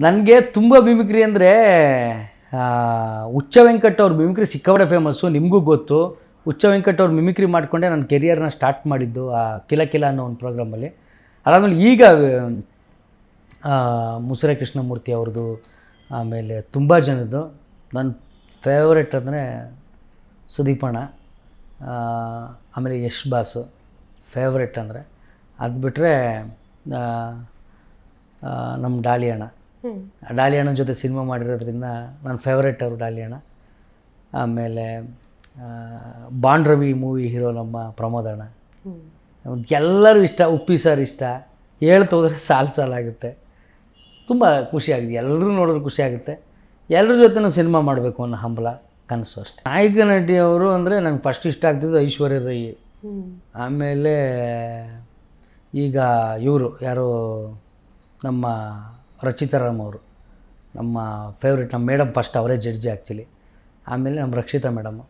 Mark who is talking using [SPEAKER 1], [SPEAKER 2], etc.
[SPEAKER 1] ನನಗೆ ತುಂಬ ಮಿಮಿಕ್ರಿ ಅಂದರೆ ಉಚ್ಚ ವೆಂಕಟ್ ಅವ್ರ ಮಿಮಿಕ್ರಿ ಸಿಕ್ಕಾಪಟ್ಟೆ ಫೇಮಸ್ಸು ನಿಮಗೂ ಗೊತ್ತು. ಉಚ್ಚ ವೆಂಕಟ್ ಅವ್ರ ಮಿಮಿಕ್ರಿ ಮಾಡಿಕೊಂಡೆ ನನ್ನ ಕೆರಿಯರ್ನ ಸ್ಟಾರ್ಟ್ ಮಾಡಿದ್ದು, ಆ, ಕಿಲ ಕಿಲ ಅನ್ನೋ ಒಂದು ಪ್ರೋಗ್ರಾಮಲ್ಲಿ ಅದಾದಮೇಲೆ ಈಗ ಮುಸುರೆ ಕೃಷ್ಣಮೂರ್ತಿ ಅವ್ರದ್ದು ಆಮೇಲೆ ತುಂಬ ಜನದ್ದು. ನನ್ನ ಫೇವ್ರೆಟ್ ಅಂದರೆ ಸುದೀಪಣ್ಣ ಆಮೇಲೆ ಯಶ್ ಬಾಸು ಫೇವ್ರೆಟ್ ಅಂದರೆ. ಅದು ಬಿಟ್ಟರೆ ನಮ್ಮ ಡಾಲಿ ಅಣ್ಣ
[SPEAKER 2] ಹ್ಮ್
[SPEAKER 1] ಆ ಡಾಲಿ ಅಣ್ಣನ ಜೊತೆ ಸಿನಿಮಾ ಮಾಡಿರೋದ್ರಿಂದ ನನ್ನ ಫೇವ್ರೇಟ್ ಅವರು ಡಾಲಿ ಅಣ್ಣ ಆಮೇಲೆ ಬಾಂಡ್ ರವಿ ಮೂವಿ ಹೀರೋ ನಮ್ಮ ಪ್ರಮೋದ್ ಅಣ್ಣ. ಎಲ್ಲರೂ ಇಷ್ಟ, ಉಪ್ಪಿ ಸರ್ ಇಷ್ಟ. ಹೇಳ್ತೋದ್ರೆ ಸಾಲು ಸಾಲಾಗುತ್ತೆ ತುಂಬ ಖುಷಿಯಾಗಿದೆ ಎಲ್ಲರೂ ನೋಡಿದ್ರೆ ಖುಷಿಯಾಗುತ್ತೆ ಎಲ್ಲರ ಜೊತೆನೂ ಸಿನಿಮಾ ಮಾಡಬೇಕು ಅನ್ನೋ ಹಂಬಲ ಕನಸು ಅಷ್ಟೆ. ನಾಯಕ ನಟಿಯವರು ಅಂದರೆ ನಂಗೆ ಫಸ್ಟ್ ಇಷ್ಟ ಆಗ್ತಿದ್ದು ಐಶ್ವರ್ಯ ರೈ. ಆಮೇಲೆ ಈಗ ಇವರು ಯಾರು ನಮ್ಮ ರಚಿತಾರಾಮ್ ಅವರು ನಮ್ಮ ಫೇವ್ರೆಟ್ ನಮ್ಮ ಮೇಡಮ್ ಫಸ್ಟ್ ಅವರೇ ಜಡ್ಜಿ ಆ್ಯಕ್ಚುಲಿ ಆಮೇಲೆ ನಮ್ಮ ರಕ್ಷಿತಾ ಮೇಡಮು